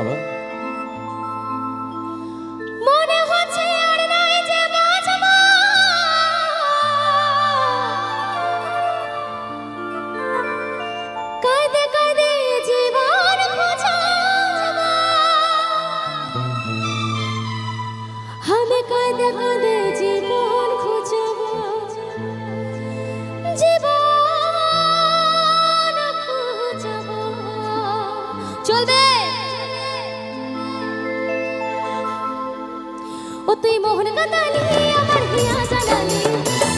Tower. ও তুই মোহন কাতালি আমার হিয়া জানালি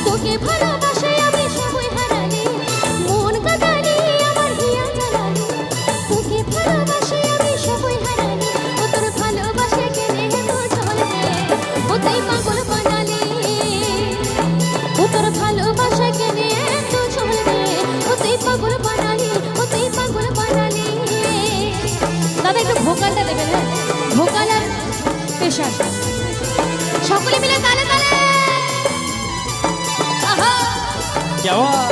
তোকে ভালোবাসে আমি সবই হারালি। মোহন কাতালি আমার হিয়া জানালি তোকে ভালোবাসে আমি সবই হারালি। ও তোর ভালোবাসে কেনে তো চলে। ও তুই পাগল বানালি। ও তোর ভালোবাসে কেনে তো চলে। ও তুই পাগল বানালি, ও তুই পাগল বানালি। দাদা, একটু ভোকালটা দেবেন হ্যাঁ? ভোকাল আর পেশা সকলে মিলে তালে তালে কেমন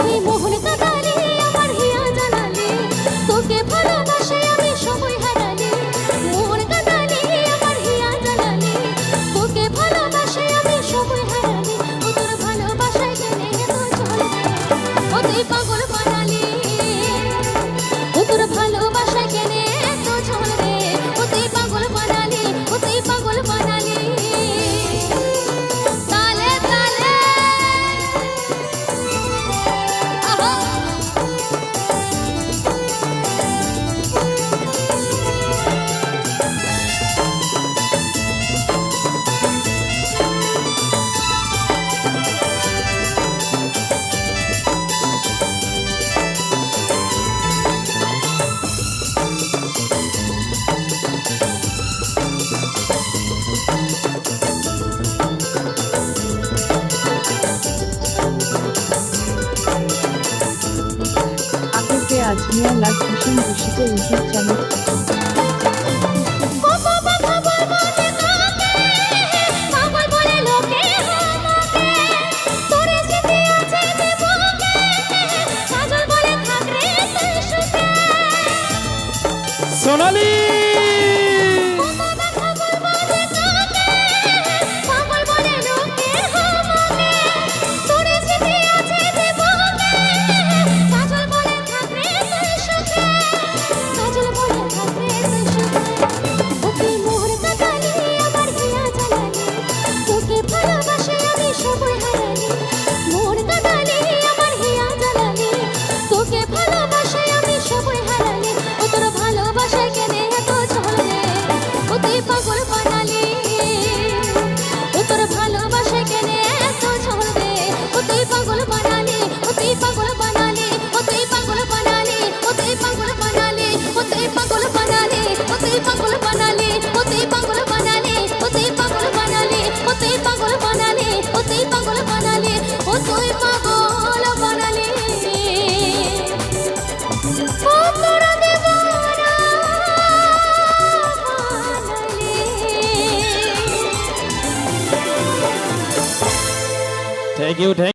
জিয়া লাভ হোসেন রচিত উহির you. Thank